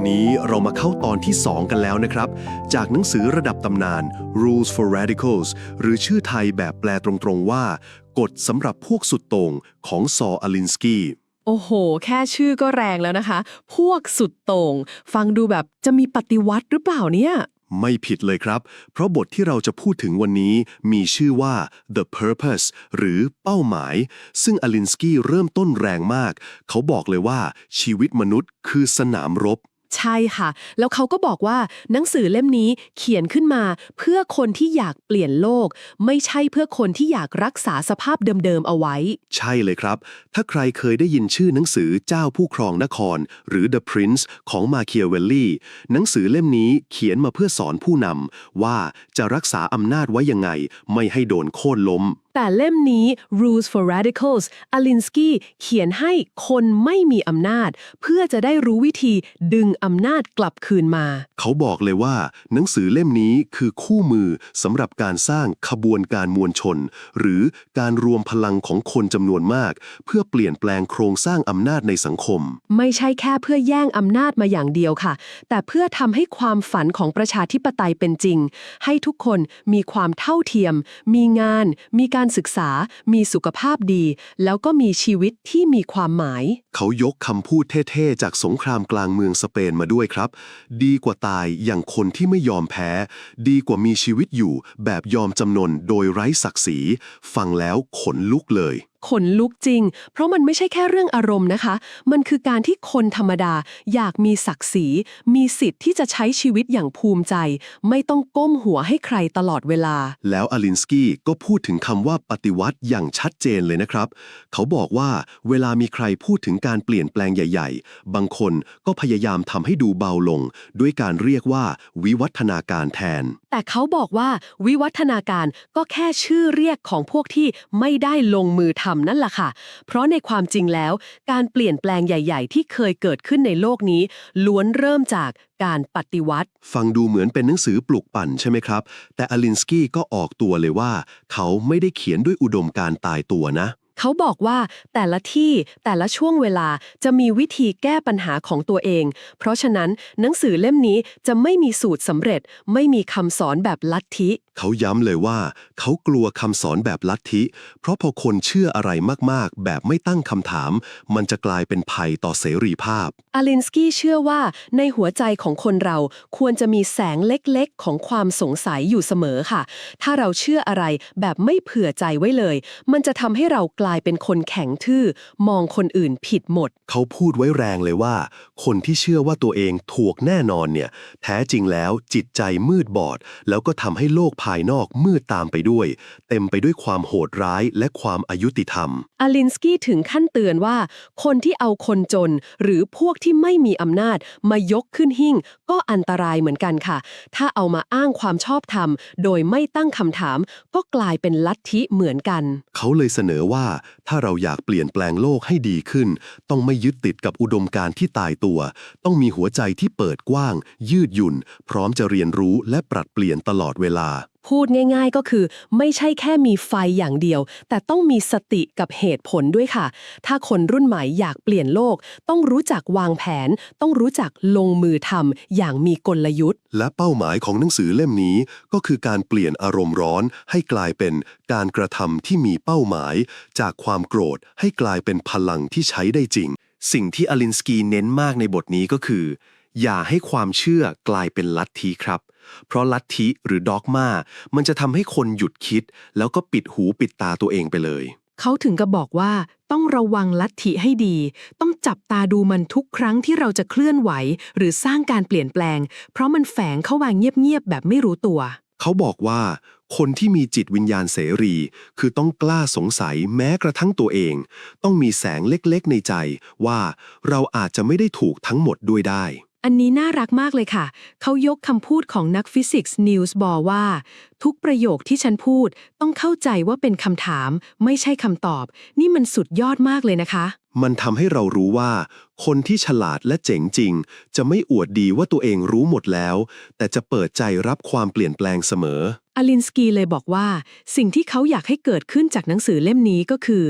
วันนี้เรามาเข้าตอนที่ 2 กันแล้วนะครับ จากหนังสือระดับตำนาน Rules for Radicals หรือชื่อไทยแบบแปลตรงๆว่า กฎสำหรับพวกสุดโต่งของซออลินสกี้โอ้โห แค่ชื่อก็แรงแล้วนะคะ พวกสุดโต่ง ฟังดูแบบจะมีปฏิวัติหรือเปล่าเนี่ย ไม่ผิดเลยครับ เพราะบทที่เราจะพูดถึงวันนี้มีชื่อว่า The Purpose หรือเป้าหมาย ซึ่งอลินสกี้เริ่มต้นแรงมาก เขาบอกเลยว่าชีวิตมนุษย์คือสนามรบ ใช่ค่ะ แล้วเขาก็บอกว่าหนังสือเล่มนี้เขียนขึ้นมา เพื่อคนที่อยากเปลี่ยนโลก ไม่ใช่เพื่อคนที่อยากรักษาสภาพเดิมๆเอาไว้ ใช่เลยครับ ถ้าใครเคยได้ยินชื่อหนังสือเจ้าผู้ครองนคร หรือ The Prince ของมาเคียเวลลี่หนังสือเล่มนี้เขียนมาเพื่อสอนผู้นำว่าจะรักษาอำนาจไว้ยังไง ไม่ให้โดนโค่นล้มแต่เล่มนี้ Rules for Radicals อลินสกี้เขียนให้คนไม่มีอำนาจ เพื่อจะได้รู้วิธีดึงอำนาจกลับคืนมา เขาบอกเลยว่า หนังสือเล่มนี้คือคู่มือสำหรับการสร้างขบวนการมวลชน หรือการรวมพลังของคนจำนวนมาก เพื่อเปลี่ยนแปลงโครงสร้างอำนาจในสังคม ไม่ใช่แค่เพื่อแย่งอำนาจมาอย่างเดียวค่ะ แต่เพื่อทำให้ความฝันของประชาธิปไตยเป็นจริง ให้ทุกคนมีความเท่าเทียม มีงาน มีการการศึกษา มีสุขภาพดี แล้วก็มีชีวิตที่มีความหมาย เขายกคำพูดเท่ๆ จากสงครามกลางเมืองสเปนมาด้วยครับ ดีกว่าตายอย่างคนที่ไม่ยอมแพ้ ดีกว่ามีชีวิตอยู่แบบยอมจำนนโดยไร้ศักดิ์ศรี ฟังแล้วขนลุกเลย ขนลุกจริง เพราะมันไม่ใช่แค่เรื่องอารมณ์นะคะ มันคือการที่คนธรรมดาอยากมีศักดิ์ศรี มีสิทธิ์ที่จะใช้ชีวิตอย่างภูมิใจ ไม่ต้องก้มหัวให้ใครตลอดเวลา แล้วอลินสกี้ก็พูดถึงคำว่าปฏิวัติอย่างชัดเจนเลยนะครับ เขาบอกว่าเวลามีใครพูดถึงการเปลี่ยนแปลงใหญ่ ๆ บางคนก็พยายามทำให้ดูเบาลง ด้วยการเรียกว่าวิวัฒนาการแทน แต่เขาบอกว่าวิวัฒนาการก็แค่ชื่อเรียกของพวกที่ไม่ได้ลงมือทำนั่นแหละค่ะ เพราะในความจริงแล้ว การเปลี่ยนแปลงใหญ่ ๆ ที่เคยเกิดขึ้นในโลกนี้ ล้วนเริ่มจากการปฏิวัติ ฟังดูเหมือนเป็นหนังสือปลุกปั่นใช่ไหมครับ แต่อลินสกี้ก็ออกตัวเลยว่า เขาไม่ได้เขียนด้วยอุดมการณ์ตายตัวนะเขาบอกว่าแต่ละที่แต่ละช่วงเวลาจะมีวิธีแก้ปัญหาของตัวเอง เพราะฉะนั้นหนังสือเล่มนี้จะไม่มีสูตรสำเร็จ ไม่มีคำสอนแบบลัทธิเขาย้ำเลยว่าเขากลัวคำสอนแบบลัทธิ เพราะพอคนเชื่ออะไรมากๆ แบบไม่ตั้งคำถาม มันจะกลายเป็นภัยต่อเสรีภาพ อาลินสกี้เชื่อว่าในหัวใจของคนเราควรจะมีแสงเล็กๆ ของความสงสัยอยู่เสมอค่ะ ถ้าเราเชื่ออะไรแบบไม่เผื่อใจไว้เลย มันจะทำให้เรากลายเป็นคนแข็งทื่อ มองคนอื่นผิดหมด เขาพูดไว้แรงเลยว่า คนที่เชื่อว่าตัวเองถูกแน่นอนเนี่ย แท้จริงแล้วจิตใจมืดบอด แล้วก็ทำให้โลกภายนอกมืดตามไปด้วย เต็มไปด้วยความโหดร้ายและความอายุติธรรม อาลินสกี้ถึงขั้นเตือนว่า คนที่เอาคนจน หรือพวกที่ไม่มีอำนาจมายกขึ้นหิ่ง ก็อันตรายเหมือนกันค่ะ ถ้าเอามาอ้างความชอบธรรม โดยไม่ตั้งคำถาม ก็กลายเป็นลัทธิเหมือนกัน เขาเลยเสนอว่า ถ้าเราอยากเปลี่ยนแปลงโลกให้ดีขึ้น ต้องไม่ยึดติดกับอุดมการณ์ที่ตายตัว ต้องมีหัวใจที่เปิดกว้าง ยืดหยุ่น พร้อมจะเรียนรู้และปรับเปลี่ยนตลอดเวลา พูดง่ายๆก็คือ ไม่ใช่แค่มีไฟอย่างเดียว แต่ต้องมีสติกับเหตุผลด้วยค่ะ ถ้าคนรุ่นใหม่อยากเปลี่ยนโลก ต้องรู้จักวางแผน ต้องรู้จักลงมือทำอย่างมีกลยุทธ์ และเป้าหมายของหนังสือเล่มนี้ ก็คือการเปลี่ยนอารมณ์ร้อน ให้กลายเป็นการกระทำที่มีเป้าหมาย จากความโกรธให้กลายเป็นพลังที่ใช้ได้จริง สิ่งที่อลินสกีเน้นมากในบทนี้ก็คือ อย่าให้ความเชื่อกลายเป็นลัทธิครับ เพราะลัทธิหรือด็อกมามันจะทำให้คนหยุดคิด แล้วก็ปิดหูปิดตาตัวเองไปเลย เขาถึงกับบอกว่าต้องระวังลัทธิให้ดี ต้องจับตาดูมันทุกครั้งที่เราจะเคลื่อนไหว หรือสร้างการเปลี่ยนแปลง เพราะมันแฝงเข้ามาเงียบๆแบบไม่รู้ตัว เขาบอกว่าคนที่มีจิตวิญญาณเสรี คือต้องกล้าสงสัยแม้กระทั่งตัวเอง ต้องมีแสงเล็กๆในใจว่าเราอาจจะไม่ได้ถูกทั้งหมดด้วยได้ อันนี้น่ารักมากเลยค่ะ เขายกคำพูดของนักฟิสิกส์นิวส์บอว่า ทุกประโยคที่ฉันพูดต้องเข้าใจว่าเป็นคำถาม ไม่ใช่คำตอบ นี่มันสุดยอดมากเลยนะคะ มันทำให้เรารู้ว่า คนที่ฉลาดและเจ๋งจริง จะไม่อวดดีว่าตัวเองรู้หมดแล้ว แต่จะเปิดใจรับความเปลี่ยนแปลงเสมอ อลินสกีเลยบอกว่า สิ่งที่เขาอยากให้เกิดขึ้นจากหนังสือเล่มนี้ก็คือ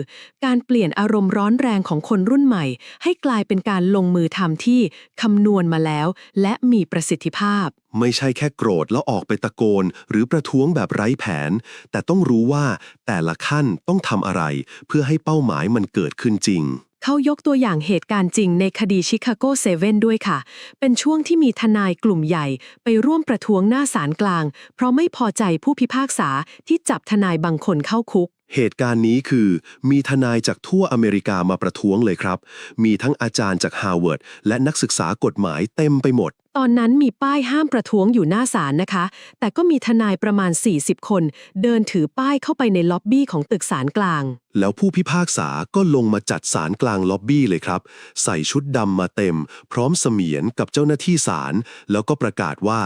การเปลี่ยนอารมณ์ร้อนแรงของคนรุ่นใหม่ ให้กลายเป็นการลงมือทำที่คำนวณมาแล้ว และมีประสิทธิภาพ ไม่ใช่แค่โกรธแล้วออกไปตะโกน หรือประท้วงแบบไร้แผน แต่ต้องรู้ว่าแต่ละขั้นต้องทำอะไร เพื่อให้เป้าหมายมันเกิดขึ้นจริง เขายกตัวอย่างเหตุการณ์จริงในคดีชิคาโกเซเว่นด้วยค่ะ เป็นช่วงที่มีทนายกลุ่มใหญ่ไปร่วมประท้วงหน้าศาลกลาง เพราะไม่พอใจผู้พิพากษาที่จับทนายบางคนเข้าคุก เหตุการณ์นี้คือมีทนายจากทั่วอเมริกามาประท้วงเลยครับ มีทั้งอาจารย์จากฮาร์วาร์ดและนักศึกษากฎหมายเต็มไปหมด ตอนนั้นมีป้ายห้ามประท้วงอยู่หน้าศาลนะคะ แต่ก็มีทนายประมาณ 40 คน เดินถือป้ายเข้าไปในล็อบบี้ของตึกศาลกลาง แล้วผู้พิพากษาก็ลงมาจัดสารกลางล็อบบี้เลยครับ ใส่ชุดดำมาเต็ม พร้อมเสมียนกับเจ้าหน้าที่ศาลแล้วก็ประกาศว่า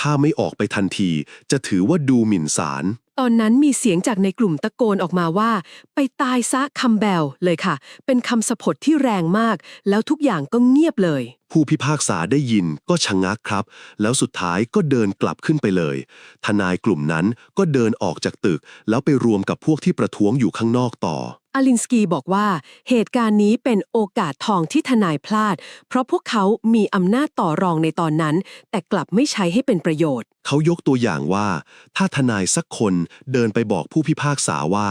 ถ้าไม่ออกไปทันที จะถือว่าดูหมิ่นศาล ตอนนั้นมีเสียงจากในกลุ่มตะโกนออกมาว่า ไปตายซะคัมเบลเลยค่ะ เป็นคำสะพดที่แรงมาก แล้วทุกอย่างก็เงียบเลย ผู้พิพากษาได้ยินก็ชะงักครับ แล้วสุดท้ายก็เดินกลับขึ้นไปเลย ทนายกลุ่มนั้นก็เดินออกจากตึก แล้วไปรวมกับพวกที่ประท้วงอยู่ข้างนอกต่อ อลินสกีบอกว่า เหตุการณ์นี้เป็นโอกาสทองที่ทนายพลาด เพราะพวกเขามีอำนาจต่อรองในตอนนั้น แต่กลับไม่ใช้ให้เป็นประโยชน์ เขายกตัวอย่างว่า ถ้าทนายสักคนเดินไปบอกผู้พิพากษาว่า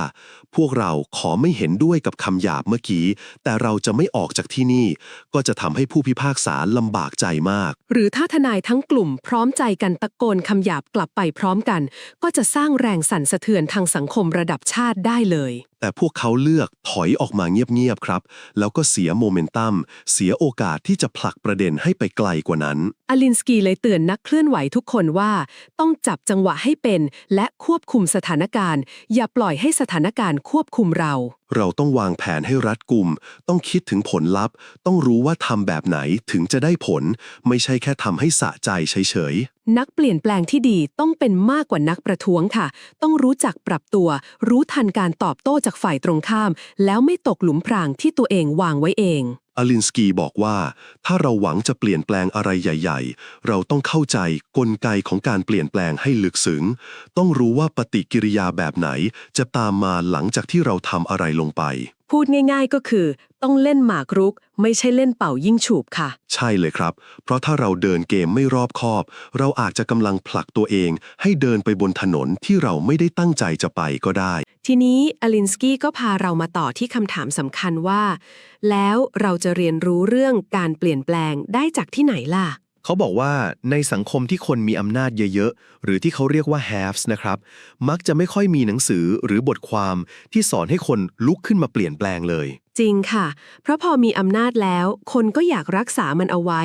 พวกเราขอไม่เห็นด้วยกับคำหยาบเมื่อกี้ แต่เราจะไม่ออกจากที่นี่ ก็จะทำให้ผู้พิพากษาลำบากใจมาก หรือถ้าทนายทั้งกลุ่มพร้อมใจกันตะโกนคำหยาบกลับไปพร้อมกัน ก็จะสร้างแรงสั่นสะเทือนทางสังคมระดับชาติได้เลย แต่พวกเขาเลือกถอยออกมาเงียบๆครับ แล้วก็เสียโมเมนตัม เสียโอกาสที่จะผลักประเด็นให้ไปไกลกว่านั้น อลินสกีเลยเตือนนักเคลื่อนไหวทุกคนว่า ต้องจับจังหวะให้เป็น และควบคุมสถานการณ์ อย่าปล่อยให้สถานการณ์ควบคุมเรา เราต้องวางแผนให้รัดกุม ต้องคิดถึงผลลัพธ์ ต้องรู้ว่าทำแบบไหนถึงจะได้ผล ไม่ใช่แค่ทำให้สะใจเฉยๆ นักเปลี่ยนแปลงที่ดีต้องเป็นมากกว่านักประท้วงค่ะ ต้องรู้จักปรับตัว รู้ทันการตอบโต้จากฝ่ายตรงข้าม แล้วไม่ตกหลุมพรางที่ตัวเองวางไว้เอง อลินสกีบอกว่า ถ้าเราหวังจะเปลี่ยนแปลงอะไรใหญ่ ๆ เราต้องเข้าใจกลไกของการเปลี่ยนแปลงให้ลึกซึ้งต้องรู้ว่าปฏิกิริยาแบบไหนจะตามมาหลังจากที่เราทำอะไรลงไป พูดง่ายๆก็คือ ต้องเล่นหมากรุก ไม่ใช่เล่นเป่ายิ่งฉุบค่ะ ใช่เลยครับ เพราะถ้าเราเดินเกมไม่รอบคอบ เราอาจจะกำลังผลักตัวเอง ให้เดินไปบนถนนที่เราไม่ได้ตั้งใจจะไปก็ได้ ทีนี้อลินสกี้ก็พาเรามาต่อที่คำถามสำคัญว่า แล้วเราจะเรียนรู้เรื่องการเปลี่ยนแปลงได้จากที่ไหนล่ะ เขาบอกว่าในสังคมที่คนมีอำนาจเยอะๆ หรือที่เขาเรียกว่า haves นะครับ มักจะไม่ค่อยมีหนังสือหรือบทความที่สอนให้คนลุกขึ้นมาเปลี่ยนแปลงเลย จริงค่ะ เพราะพอมีอำนาจแล้ว คนก็อยากรักษามันเอาไว้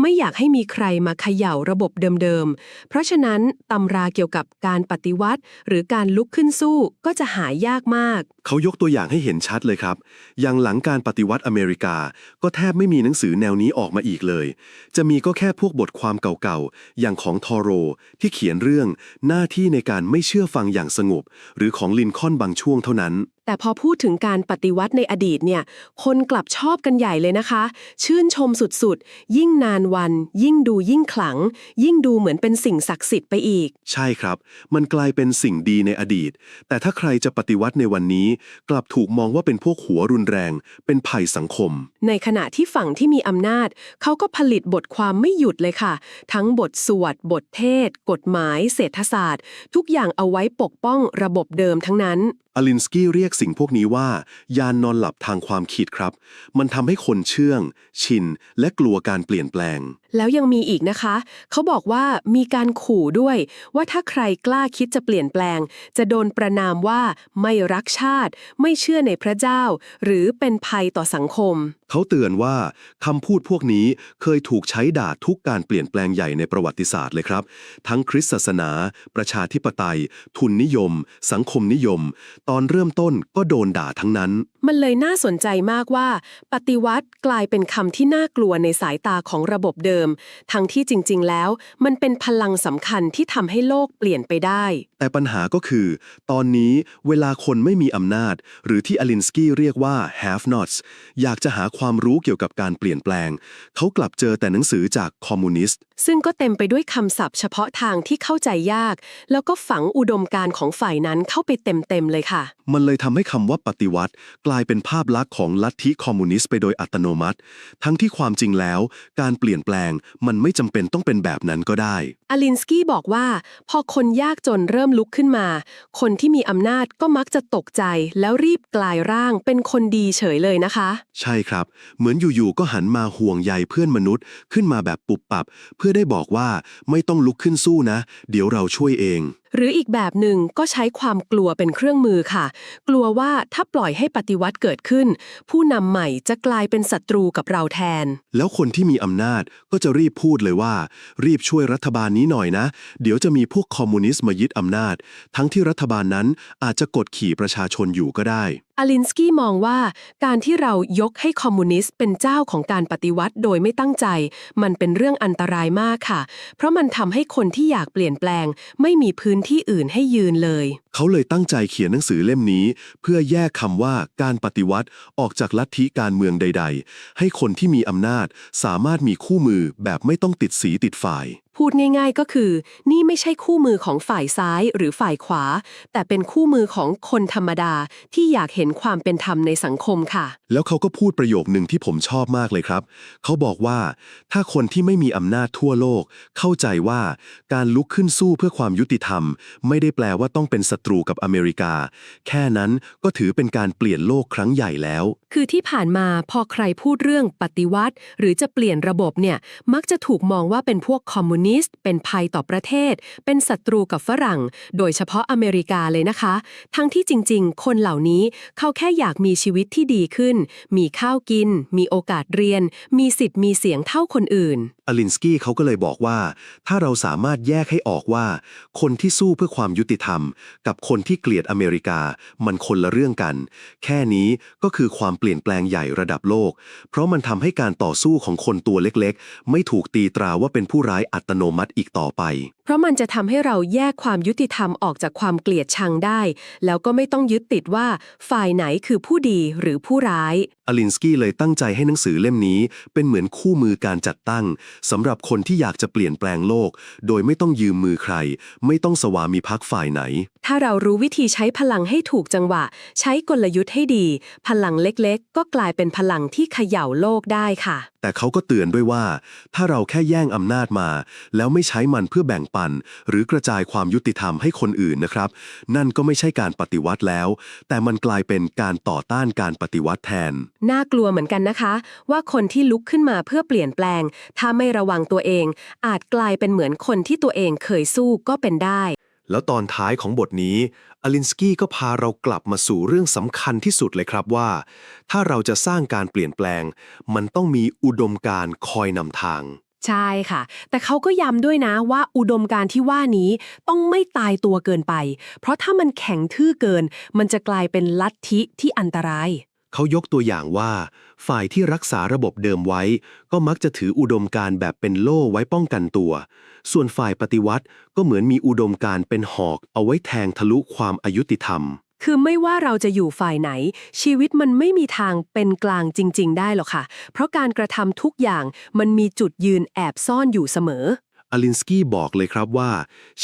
ไม่อยากให้มีใครมาเขย่าระบบเดิมๆ เพราะฉะนั้นตำราเกี่ยวกับการปฏิวัติ หรือการลุกขึ้นสู้ก็จะหายากมาก เขายกตัวอย่างให้เห็นชัดเลยครับ อย่างหลังการปฏิวัติอเมริกา ก็แทบไม่มีหนังสือแนวนี้ออกมาอีกเลย จะมีก็แค่พวกบทความเก่าๆ อย่างของทอโร ที่เขียนเรื่องหน้าที่ในการไม่เชื่อฟังอย่างสงบ หรือของลินคอนบางช่วงเท่านั้น แต่พอพูดถึงการปฏิวัติในอดีตเนี่ย คนกลับชอบกันใหญ่เลยนะคะ ชื่นชมสุดๆ ยิ่งนานวัน ยิ่งดูยิ่งขลัง ยิ่งดูเหมือนเป็นสิ่งศักดิ์สิทธิ์ไปอีก ใช่ครับ มันกลายเป็นสิ่งดีในอดีต แต่ถ้าใครจะปฏิวัติในวันนี้ กลับถูกมองว่าเป็นพวกหัวรุนแรง เป็นภัยสังคม ในขณะที่ฝั่งที่มีอำนาจ เขาก็ผลิตบทความไม่หยุดเลยค่ะ ทั้งบทสวด บทเทศ กฎหมาย เศรษฐศาสตร์ ทุกอย่างเอาไว้ปกป้องระบบเดิมทั้งนั้น อลินสกี้เรียกสิ่งพวกนี้ว่า ยานนอนหลับทางความคิดครับ มันทำให้คนเชื่อง ชิน และกลัวการเปลี่ยนแปลงแล้วยังมีอีกนะคะ เขาบอกว่ามีการขู่ด้วย ว่าถ้าใครกล้าคิดจะเปลี่ยนแปลง จะโดนประนามว่าไม่รักชาติ ไม่เชื่อในพระเจ้า หรือเป็นภัยต่อสังคม เขาเตือนว่าคำพูดพวกนี้เคยถูกใช้ด่าทุกการเปลี่ยนแปลงใหญ่ในประวัติศาสตร์เลยครับ ทั้งคริสตศาสนา ประชาธิปไตย ทุนนิยม สังคมนิยม ตอนเริ่มต้นก็โดนด่าทั้งนั้น มันเลยน่าสนใจมากว่า ปฏิวัติกลายเป็นคำที่น่ากลัวในสายตาของระบบเดิม ทั้งที่จริง ๆ แล้ว มันเป็นพลังสำคัญที่ทำให้โลกเปลี่ยนไปได้ แต่ปัญหาก็คือ ตอนนี้เวลาคนไม่มีอำนาจ หรือที่อลินสกี้เรียกว่า have nots อยากจะหาความรู้เกี่ยวกับการเปลี่ยนแปลง เขากลับเจอแต่หนังสือจากคอมมิวนิสต์ ซึ่งก็เต็มไปด้วยคำศัพท์เฉพาะทางที่เข้าใจยาก แล้วก็ฝังอุดมการณ์ของฝ่ายนั้นเข้าไปเต็มๆเลยค่ะ มันเลยทำให้คำว่าปฏิวัติกลายเป็นภาพลักษณ์ของลัทธิคอมมิวนิสต์ไปโดยอัตโนมัติ ทั้งที่ความจริงแล้ว การเปลี่ยนแปลงมันไม่จำเป็นต้องเป็นแบบนั้นก็ได้ อลินสกี้บอกว่า พอคนยากจนเริ่มลุกขึ้นมา คนที่มีอำนาจก็มักจะตกใจ แล้วรีบกลายร่างเป็นคนดีเฉยเลยนะคะ ใช่ครับ เหมือนอยู่ๆก็หันมาห่วงใยเพื่อนมนุษย์ ขึ้นมาแบบปุบปับ เพื่อได้บอกว่าไม่ต้องลุกขึ้นสู้นะ เดี๋ยวเราช่วยเองหรืออีกแบบหนึ่งก็ใช้ความกลัวเป็นเครื่องมือค่ะ กลัวว่าถ้าปล่อยให้ปฏิวัติเกิดขึ้น ผู้นำใหม่จะกลายเป็นศัตรูกับเราแทน แล้วคนที่มีอำนาจก็จะรีบพูดเลยว่า รีบช่วยรัฐบาลนี้หน่อยนะ เดี๋ยวจะมีพวกคอมมิวนิสต์มายึดอำนาจ ทั้งที่รัฐบาลนั้นอาจจะกดขี่ประชาชนอยู่ก็ได้ อลินสกี้มองว่าการที่เรายกให้คอมมิวนิสต์เป็นเจ้าของการปฏิวัติโดยไม่ตั้งใจ มันเป็นเรื่องอันตรายมากค่ะ เพราะมันทำให้คนที่อยากเปลี่ยนแปลง ไม่มีพื้นที่อื่นให้ยืนเลย เขาเลยตั้งใจเขียนหนังสือเล่มนี้ เพื่อแยกคำว่าการปฏิวัติออกจากลัทธิการเมืองใด ๆ ให้คนที่มีอำนาจสามารถมีคู่มือแบบไม่ต้องติดสีติดฝ่าย พูดง่ายๆก็คือ นี่ไม่ใช่คู่มือของฝ่ายซ้ายหรือฝ่ายขวา แต่เป็นคู่มือของคนธรรมดาที่อยากเห็นความเป็นธรรมในสังคมค่ะ แล้วเขาก็พูดประโยคหนึ่งที่ผมชอบมากเลยครับ เขาบอกว่า ถ้าคนที่ไม่มีอำนาจทั่วโลก เข้าใจว่าการลุกขึ้นสู้เพื่อความยุติธรรม ไม่ได้แปลว่าต้องเป็นศัตรูกับอเมริกา แค่นั้นก็ถือเป็นการเปลี่ยนโลกครั้งใหญ่แล้ว คือที่ผ่านมาพอใครพูดเรื่องปฏิวัติ หรือจะเปลี่ยนระบบเนี่ยมักจะถูกมองว่าเป็นพวกคอมมิวนิสต์ เป็นภัยต่อประเทศ เป็นศัตรูกับฝรั่ง โดยเฉพาะอเมริกาเลยนะคะ ทั้งที่จริง ๆ คนเหล่านี้เขาแค่อยากมีชีวิตที่ดีขึ้น มีข้าวกิน มีโอกาสเรียน มีสิทธิ์มีเสียงเท่าคนอื่น อลินสกี้เขาก็เลยบอกว่า ถ้าเราสามารถแยกให้ออกว่า คนที่สู้เพื่อความยุติธรรม กับคนที่เกลียดอเมริกา มันคนละเรื่องกัน แค่นี้ก็คือความเปลี่ยนแปลงใหญ่ระดับโลก เพราะมันทำให้การต่อสู้ของคนตัวเล็กๆ ไม่ถูกตีตราว่าเป็นผู้ร้ายอัตโนมัติอีกต่อไป เพราะมันจะทำให้เราแยกความยุติธรรมออกจากความเกลียดชังได้ แล้วก็ไม่ต้องยึดติดว่าฝ่ายไหนคือผู้ดีหรือผู้ร้าย อลินสกี้เลยตั้งใจให้หนังสือเล่มนี้ เป็นเหมือนคู่มือการจัดตั้งสำหรับคนที่อยากจะเปลี่ยนแปลงโลก โดยไม่ต้องยืมมือใคร ไม่ต้องสวามีภักดิ์ฝ่ายไหน ถ้าเรารู้วิธีใช้พลังให้ถูกจังหวะ ใช้กลยุทธ์ให้ดี พลังเล็กๆ ก็กลายเป็นพลังที่เขย่าโลกได้ค่ะแต่เขาก็เตือนด้วยว่า ถ้าเราแค่แย่งอำนาจมา แล้วไม่ใช้มันเพื่อแบ่งปัน หรือกระจายความยุติธรรมให้คนอื่นนะครับ นั่นก็ไม่ใช่การปฏิวัติแล้ว แต่มันกลายเป็นการต่อต้านการปฏิวัติแทน น่ากลัวเหมือนกันนะคะ ว่าคนที่ลุกขึ้นมาเพื่อเปลี่ยนแปลง ถ้าไม่ระวังตัวเอง อาจกลายเป็นเหมือนคนที่ตัวเองเคยสู้ก็เป็นได้ แล้วตอนท้ายของบทนี้อลินสกี้ก็พาเรากลับมาสู่เรื่องสำคัญที่สุดเลยครับว่า ถ้าเราจะสร้างการเปลี่ยนแปลง มันต้องมีอุดมการคอยนำทาง ใช่ค่ะ แต่เขาก็ย้ำด้วยนะว่าอุดมการที่ว่านี้ต้องไม่ตายตัวเกินไป เพราะถ้ามันแข็งทื่อเกิน มันจะกลายเป็นลัทธิที่อันตราย เขายกตัวอย่างว่า ฝ่ายที่รักษาระบบเดิมไว้ ก็มักจะถืออุดมการแบบเป็นโล่ไว้ป้องกันตัว ส่วนฝ่ายปฏิวัติก็เหมือนมีอุดมการเป็นหอกเอาไว้แทงทะลุความอายุติธรรม คือไม่ว่าเราจะอยู่ฝ่ายไหน ชีวิตมันไม่มีทางเป็นกลางจริง ๆ ได้หรอกค่ะ เพราะการกระทำทุกอย่างมันมีจุดยืนแอบซ่อนอยู่เสมอ อลินสกี้บอกเลยครับว่า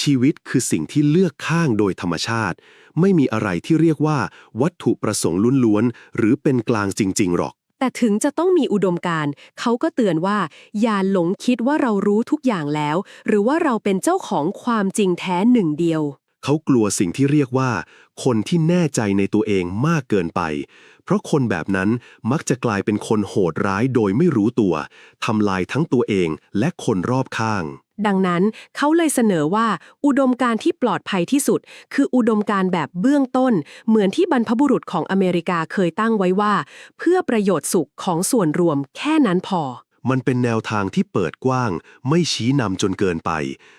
ชีวิตคือสิ่งที่เลือกข้างโดยธรรมชาติ ไม่มีอะไรที่เรียกว่า วัตถุประสงค์ล้วนๆ หรือเป็นกลางจริง ๆ หรอก แต่ถึงจะต้องมีอุดมการณ์เขาก็เตือนว่า อย่าหลงคิดว่าเรารู้ทุกอย่างแล้ว หรือว่าเราเป็นเจ้าของความจริงแท้หนึ่งเดียว เขากลัวสิ่งที่เรียกว่า คนที่แน่ใจในตัวเองมากเกินไป เพราะคนแบบนั้นมักจะกลายเป็นคนโหดร้ายโดยไม่รู้ตัวทำลายทั้งตัวเองและคนรอบข้าง ดังนั้นเขาเลยเสนอว่า อุดมการที่ปลอดภัยที่สุด คืออุดมการแบบเบื้องต้น เหมือนที่บรรพบุรุษของอเมริกาเคยตั้งไว้ว่า เพื่อประโยชน์สุขของส่วนรวมแค่นั้นพอ มันเป็นแนวทางที่เปิดกว้าง ไม่ชี้นำจนเกินไป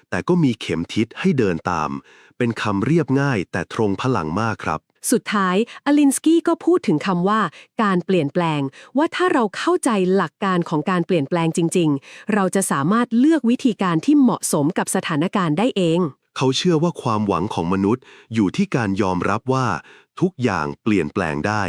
แต่ก็มีเข็มทิศให้เดินตาม เป็นคำเรียบง่ายแต่ตรงพลังมากครับ สุดท้ายอลินสกี้ก็พูดถึงคำว่า การเปลี่ยนแปลง ว่าถ้าเราเข้าใจหลักการของการเปลี่ยนแปลงจริง ๆ เราจะสามารถเลือกวิธีการที่เหมาะสมกับสถานการณ์ได้เอง เขาเชื่อว่าความหวังของมนุษย์ อยู่ที่การยอมรับว่า ทุกอย่างเปลี่ยนแปลงได้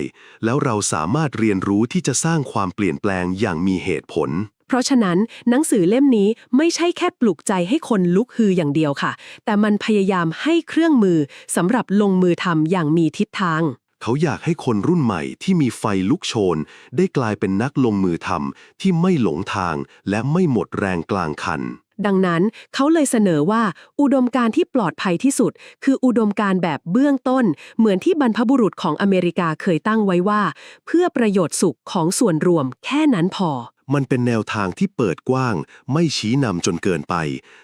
แล้วเราสามารถเรียนรู้ที่จะสร้างความเปลี่ยนแปลงอย่างมีเหตุผล เพราะฉะนั้นหนังสือเล่มนี้ไม่ใช่แค่ปลุกใจให้คนลุกฮืออย่างเดียวค่ะ แต่มันพยายามให้เครื่องมือสำหรับลงมือทำอย่างมีทิศทาง เขาอยากให้คนรุ่นใหม่ที่มีไฟลุกโชน ได้กลายเป็นนักลงมือทำที่ไม่หลงทางและไม่หมดแรงกลางคัน ดังนั้นเขาเลยเสนอว่า อุดมการณ์ที่ปลอดภัยที่สุด คืออุดมการณ์แบบเบื้องต้น เหมือนที่บรรพบุรุษของอเมริกาเคยตั้งไว้ว่า เพื่อประโยชน์สุขของส่วนรวมแค่นั้นพอ มันเป็นแนวทางที่เปิดกว้าง ไม่ชี้นำจนเกินไป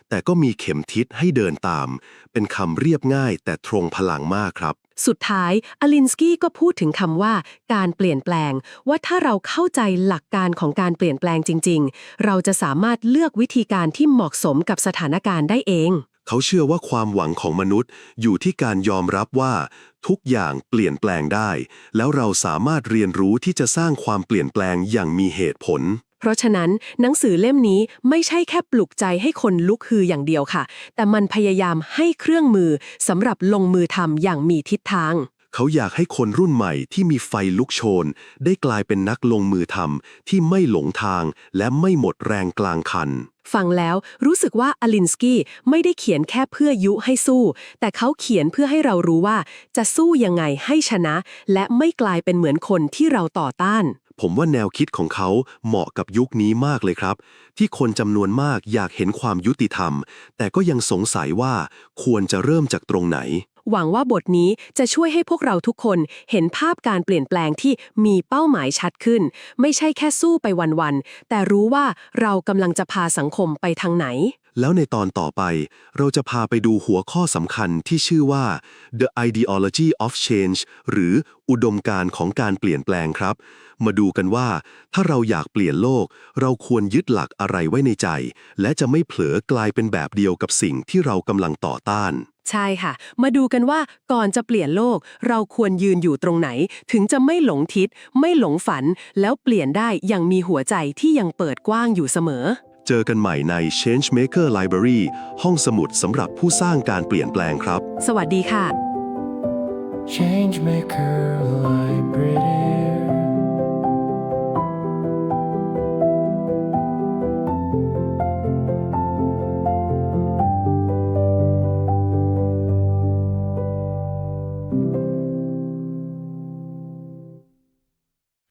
แต่ก็มีเข็มทิศให้เดินตาม เป็นคำเรียบง่ายแต่ตรงพลังมากครับ สุดท้ายอลินสกี้ก็พูดถึงคำว่า การเปลี่ยนแปลง ว่าถ้าเราเข้าใจหลักการของการเปลี่ยนแปลงจริง ๆ เราจะสามารถเลือกวิธีการที่เหมาะสมกับสถานการณ์ได้เอง เขาเชื่อว่าความหวังของมนุษย์ อยู่ที่การยอมรับว่า ทุกอย่างเปลี่ยนแปลงได้ แล้วเราสามารถเรียนรู้ที่จะสร้างความเปลี่ยนแปลงอย่างมีเหตุผล เพราะฉะนั้นหนังสือเล่มนี้ไม่ใช่แค่ปลุกใจให้คนลุกฮืออย่างเดียวค่ะ แต่มันพยายามให้เครื่องมือสำหรับลงมือทำอย่างมีทิศทาง เขาอยากให้คนรุ่นใหม่ที่มีไฟลุกโชน ได้กลายเป็นนักลงมือทำที่ไม่หลงทางและไม่หมดแรงกลางคัน ฟังแล้วรู้สึกว่าอลินสกี้ไม่ได้เขียนแค่เพื่อยุให้สู้ แต่เขาเขียนเพื่อให้เรารู้ว่า จะสู้ยังไงให้ชนะ และไม่กลายเป็นเหมือนคนที่เราต่อต้าน ผมว่าแนวคิดของเขาเหมาะกับยุคนี้มากเลยครับ ที่คนจำนวนมากอยากเห็นความยุติธรรม แต่ก็ยังสงสัยว่าควรจะเริ่มจากตรงไหน หวังว่าบทนี้จะช่วยให้พวกเราทุกคนเห็นภาพการเปลี่ยนแปลงที่มีเป้าหมายชัดขึ้น ไม่ใช่แค่สู้ไปวันๆแต่รู้ว่าเรากำลังจะพาสังคมไปทางไหน แล้วในตอนต่อไป เราจะพาไปดูหัวข้อสำคัญที่ชื่อว่า the ideology of change หรืออุดมการณ์ของการเปลี่ยนแปลงครับ มาดูกันว่า ถ้าเราอยากเปลี่ยนโลก เราควรยึดหลักอะไรไว้ในใจ และจะไม่เผลอกลายเป็นแบบเดียวกับสิ่งที่เรากำลังต่อต้าน ใช่ค่ะ มาดูกันว่าก่อนจะเปลี่ยนโลก เราควรยืนอยู่ตรงไหน ถึงจะไม่หลงทิศ ไม่หลงฝัน แล้วเปลี่ยนได้อย่างมีหัวใจที่ยังเปิดกว้างอยู่เสมอ เจอกันใหม่ใน Changemaker Library ห้องสมุดสำหรับผู้สร้างการเปลี่ยนแปลงครับ สวัสดีค่ะ Changemaker Library.